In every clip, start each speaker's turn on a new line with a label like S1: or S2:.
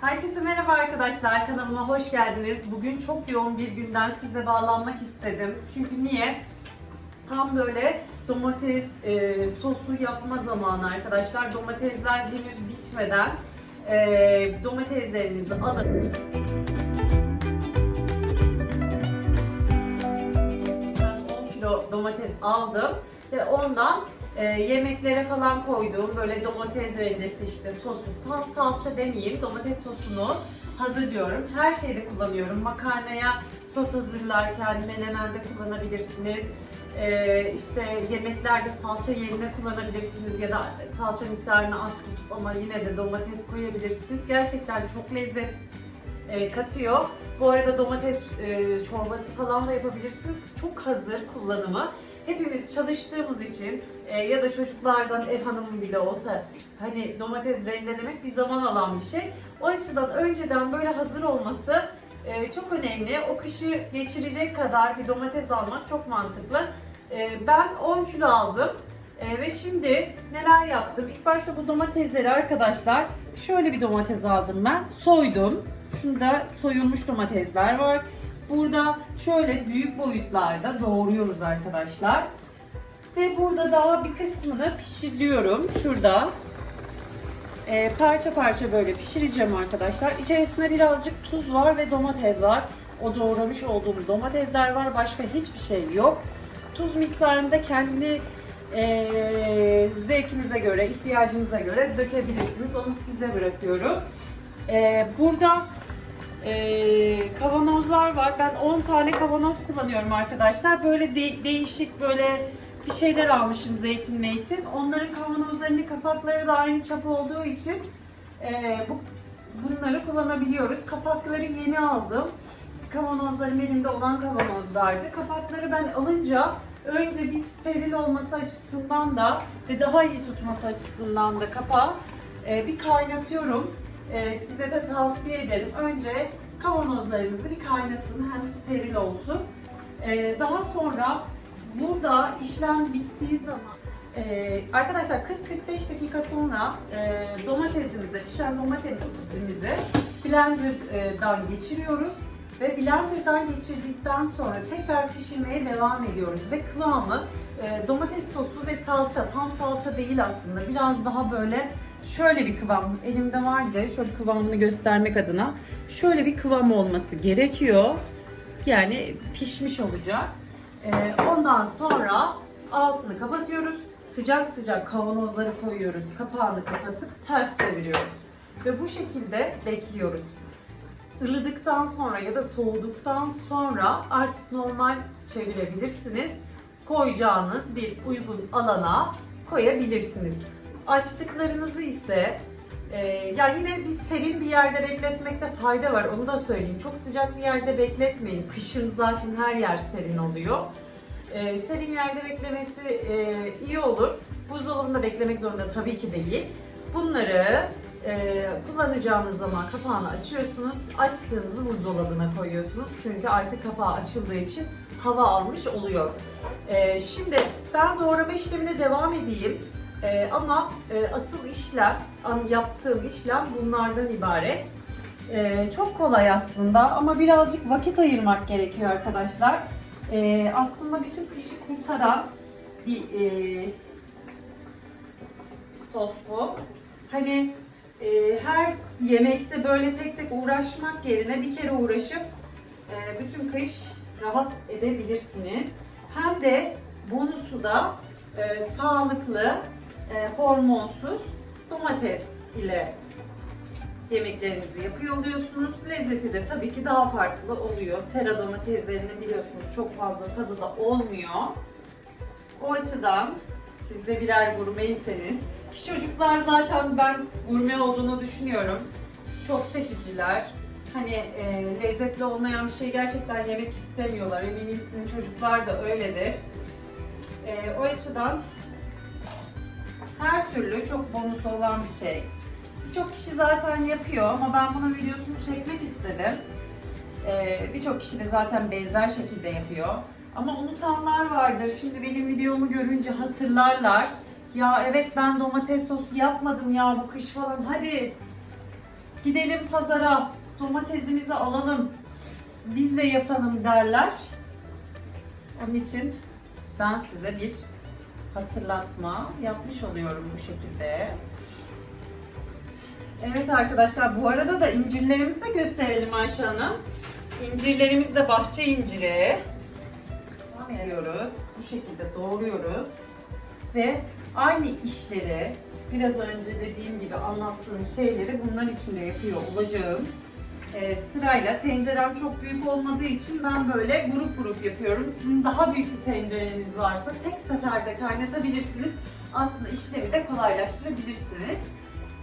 S1: Herkese merhaba arkadaşlar. Kanalıma hoş geldiniz. Bugün çok yoğun bir günden size bağlanmak istedim. Çünkü niye? Tam böyle domates e, sosu yapma zamanı arkadaşlar. Domatesler henüz bitmeden e, domateslerinizi alın. Ben 10 kilo domates aldım ve ondan e, yemeklere falan koyduğum böyle domates rendesi işte sosu tam salça demeyeyim domates sosunu hazırlıyorum. Her şeyde kullanıyorum. Makarnaya sos hazırlarken menemende kullanabilirsiniz. E, işte yemeklerde salça yerine kullanabilirsiniz ya da salça miktarını az tutup ama yine de domates koyabilirsiniz. Gerçekten çok lezzet e, katıyor. Bu arada domates e, çorbası falan da yapabilirsiniz. Çok hazır kullanımı. Hepimiz çalıştığımız için e, ya da çocuklardan ev hanımı bile olsa hani domates rendelemek bir zaman alan bir şey. O açıdan önceden böyle hazır olması e, çok önemli. O kışı geçirecek kadar bir domates almak çok mantıklı. E, ben 10 kilo aldım. E, ve şimdi neler yaptım? İlk başta bu domatesleri arkadaşlar şöyle bir domates aldım ben. Soydum. Şunda soyulmuş domatesler var. Burada şöyle büyük boyutlarda doğruyoruz arkadaşlar. Ve burada daha bir kısmını pişiriyorum. Şurada. Ee, parça parça böyle pişireceğim arkadaşlar. İçerisinde birazcık tuz var ve domates var. O doğramış olduğum domatesler var. Başka hiçbir şey yok. Tuz miktarını da kendi e, zevkinize göre, ihtiyacınıza göre dökebilirsiniz. Onu size bırakıyorum. E, burada e, kavanozlar var. Ben 10 tane kavanoz kullanıyorum arkadaşlar. Böyle de- değişik böyle bir şeyler almışım zeytin meytin. Onların kavanozlarının kapakları da aynı çap olduğu için e, bu bunları kullanabiliyoruz. Kapakları yeni aldım. Kavanozlarım elimde olan kavanozlardı. Kapakları ben alınca önce bir steril olması açısından da ve daha iyi tutması açısından da kapağı e, bir kaynatıyorum. E, size de tavsiye ederim. Önce kavanozlarınızı bir kaynatın hem steril olsun. E, daha sonra burada işlem bittiği zaman e, arkadaşlar 40-45 dakika sonra e, domatesimizi, pişen domatesimizi blenderdan geçiriyoruz. Ve blenderdan geçirdikten sonra tekrar pişirmeye devam ediyoruz. Ve kıvamı e, domates sosu ve salça tam salça değil aslında. Biraz daha böyle şöyle bir kıvam elimde vardı. Şöyle kıvamını göstermek adına şöyle bir kıvam olması gerekiyor. Yani pişmiş olacak. E, ondan sonra altını kapatıyoruz sıcak sıcak kavanozları koyuyoruz kapağını kapatıp ters çeviriyoruz ve bu şekilde bekliyoruz ılıdıktan sonra ya da soğuduktan sonra artık normal çevirebilirsiniz. Koyacağınız bir uygun alana koyabilirsiniz. Açtıklarınızı ise e, ya yine bir serin bir yerde bekletmekte fayda var onu da söyleyeyim. Çok sıcak bir yerde bekletmeyin. Kışın zaten her yer serin oluyor. E, serin yerde beklemesi e, iyi olur. Buzdolabında beklemek zorunda tabii ki değil. Bunları e, kullanacağınız zaman kapağını açıyorsunuz. Açtığınızı buzdolabına koyuyorsunuz. Çünkü artık kapağı açıldığı için hava almış oluyor. E, şimdi ben doğrama işlemine devam edeyim. E, ama e, asıl işlem, yaptığım işlem bunlardan ibaret. E, çok kolay aslında ama birazcık vakit ayırmak gerekiyor arkadaşlar. E, aslında bütün kışı kurtaran bir e, sos bu. Hani e, her yemekte böyle tek tek uğraşmak yerine bir kere uğraşıp e, bütün kış rahat edebilirsiniz. Hem de bonusu da e, sağlıklı, e, hormonsuz domates ile yemeklerinizi yapıyor oluyorsunuz. Lezzeti de tabii ki daha farklı oluyor. Sera domateslerini biliyorsunuz çok fazla tadı da olmuyor. O açıdan siz de birer gurmeyseniz ki çocuklar zaten ben gurme olduğunu düşünüyorum. Çok seçiciler. Hani e, lezzetli olmayan bir şey gerçekten yemek istemiyorlar. Eminim sizin çocuklar da öyledir. E, o açıdan her türlü çok bonusu olan bir şey. Birçok kişi zaten yapıyor ama ben bunun videosunu çekmek istedim. Ee, Birçok kişi de zaten benzer şekilde yapıyor. Ama unutanlar vardır. Şimdi benim videomu görünce hatırlarlar. Ya evet ben domates sosu yapmadım ya bu kış falan. Hadi gidelim pazara domatesimizi alalım biz de yapalım derler. Onun için ben size bir hatırlatma yapmış oluyorum bu şekilde. Evet arkadaşlar bu arada da incirlerimizi de gösterelim Ayşe Hanım. İncirlerimiz de bahçe inciri. Veriyoruz. Bu şekilde doğruyoruz. Ve aynı işleri biraz önce dediğim gibi anlattığım şeyleri bunlar içinde yapıyor olacağım. Ee, sırayla tencerem çok büyük olmadığı için ben böyle grup grup yapıyorum. Sizin daha büyük bir tencereniz varsa tek seferde kaynatabilirsiniz. Aslında işlemi de kolaylaştırabilirsiniz.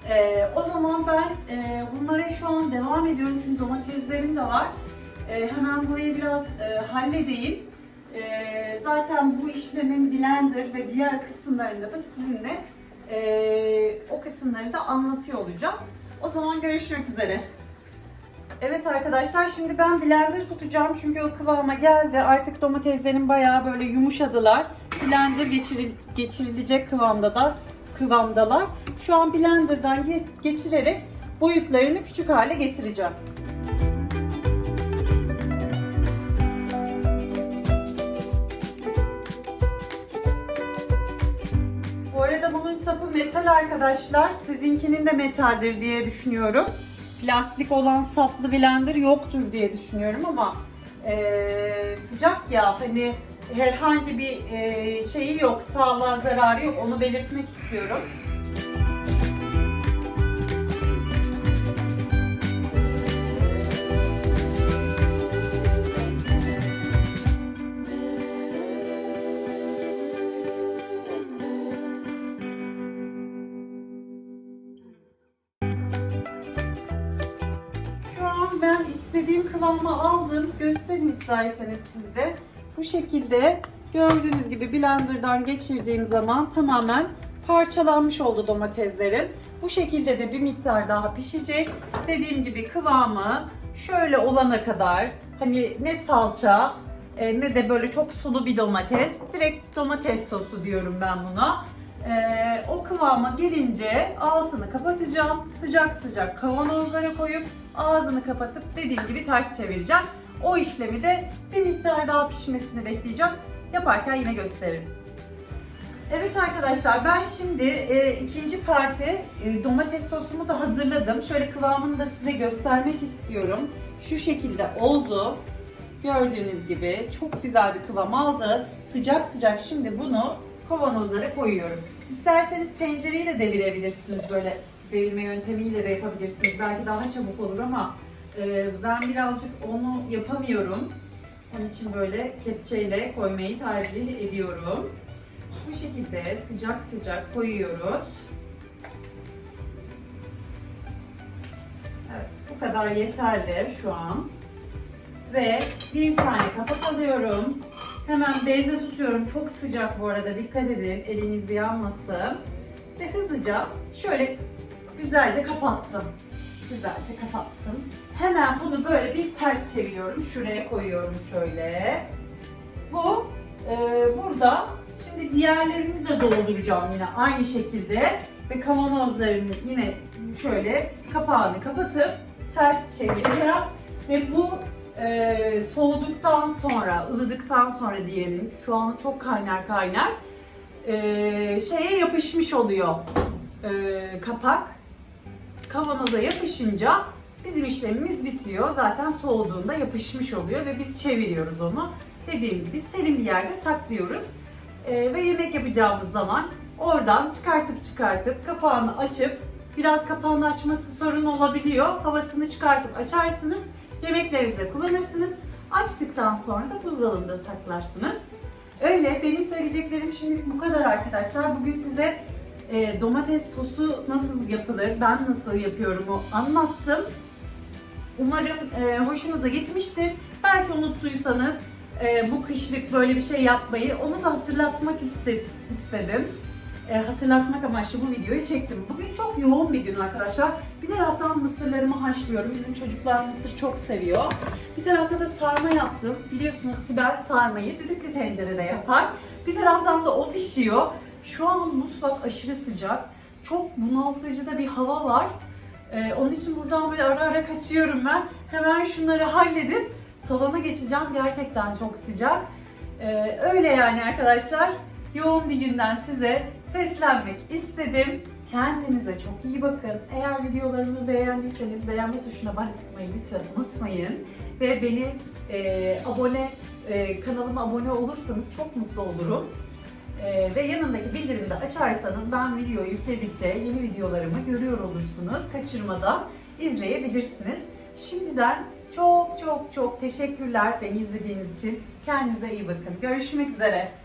S1: Ee, o zaman ben e, bunlara şu an devam ediyorum çünkü domateslerim de var. Ee, hemen burayı biraz e, halledeyim. Ee, zaten bu işlemin blender ve diğer kısımlarında da sizinle e, o kısımları da anlatıyor olacağım. O zaman görüşmek üzere. Evet arkadaşlar şimdi ben blender tutacağım çünkü o kıvama geldi. Artık domateslerim bayağı böyle yumuşadılar. Blender geçiril geçirilecek kıvamda da kıvamdalar. Şu an blenderdan ge geçirerek boyutlarını küçük hale getireceğim. Bu arada bunun sapı metal arkadaşlar. Sizinkinin de metaldir diye düşünüyorum. Plastik olan saplı blender yoktur diye düşünüyorum ama eee, sıcak ya hani herhangi bir eee, şeyi yok, sağlığa zararı yok. Onu belirtmek istiyorum. Ben istediğim kıvama aldım. Gösterin isterseniz siz de. Bu şekilde gördüğünüz gibi blenderdan geçirdiğim zaman tamamen parçalanmış oldu domateslerim. Bu şekilde de bir miktar daha pişecek. Dediğim gibi kıvamı şöyle olana kadar hani ne salça e, ne de böyle çok sulu bir domates. Direkt domates sosu diyorum ben buna. Ee, o kıvama gelince altını kapatacağım. Sıcak sıcak kavanozlara koyup ağzını kapatıp dediğim gibi ters çevireceğim. O işlemi de bir miktar daha pişmesini bekleyeceğim. Yaparken yine gösteririm. Evet arkadaşlar ben şimdi e, ikinci parti e, domates sosumu da hazırladım. Şöyle kıvamını da size göstermek istiyorum. Şu şekilde oldu. Gördüğünüz gibi çok güzel bir kıvam aldı. Sıcak sıcak şimdi bunu kavanozlara koyuyorum. İsterseniz tencereyi de devirebilirsiniz böyle devirme yöntemiyle de yapabilirsiniz. Belki daha çabuk olur ama e, ben birazcık onu yapamıyorum. Onun için böyle kepçeyle koymayı tercih ediyorum. Bu şekilde sıcak sıcak koyuyoruz. Evet, bu kadar yeterli şu an. Ve bir tane kapak alıyorum. Hemen bezle tutuyorum. Çok sıcak bu arada. Dikkat edin eliniz yanmasın. Ve hızlıca şöyle güzelce kapattım. Güzelce kapattım. Hemen bunu böyle bir ters çeviriyorum. Şuraya koyuyorum şöyle. Bu e, burada şimdi diğerlerini de dolduracağım yine aynı şekilde. Ve kavanozlarını yine şöyle kapağını kapatıp ters çevireceğim. Ve bu e, soğuduktan sonra, ılıdıktan sonra diyelim, şu an çok kaynar kaynar, e, şeye yapışmış oluyor e, kapak. Kavanoza yapışınca bizim işlemimiz bitiyor. Zaten soğuduğunda yapışmış oluyor ve biz çeviriyoruz onu. Dediğim gibi serin bir yerde saklıyoruz. E, ve yemek yapacağımız zaman oradan çıkartıp çıkartıp kapağını açıp biraz kapağını açması sorun olabiliyor. Havasını çıkartıp açarsınız. Yemeklerinizde kullanırsınız. Açtıktan sonra da buzdolabında saklarsınız. Öyle benim söyleyeceklerim şimdi bu kadar arkadaşlar. Bugün size e, domates sosu nasıl yapılır, ben nasıl yapıyorum anlattım. Umarım e, hoşunuza gitmiştir. Belki unuttuysanız e, bu kışlık böyle bir şey yapmayı onu da hatırlatmak iste- istedim. E, hatırlatmak amaçlı bu videoyu çektim. Bugün çok yoğun bir gün arkadaşlar. Bir taraftan mısırlarımı haşlıyorum. Bizim çocuklar mısır çok seviyor. Bir tarafta da sarma yaptım. Biliyorsunuz Sibel sarmayı düdüklü tencerede yapar. Bir taraftan da o pişiyor. Şu an mutfak aşırı sıcak. Çok bunaltıcı da bir hava var. Ee, onun için buradan böyle ara ara kaçıyorum ben. Hemen şunları halledip salona geçeceğim. Gerçekten çok sıcak. Ee, öyle yani arkadaşlar. Yoğun bir günden size seslenmek istedim. Kendinize çok iyi bakın. Eğer videolarımı beğendiyseniz beğenme tuşuna basmayı lütfen unutmayın. Ve beni e, abone e, kanalıma abone olursanız çok mutlu olurum. E, ve yanındaki bildirimi de açarsanız ben video yükledikçe yeni videolarımı görüyor olursunuz. Kaçırmadan izleyebilirsiniz. Şimdiden çok çok çok teşekkürler beni izlediğiniz için. Kendinize iyi bakın. Görüşmek üzere.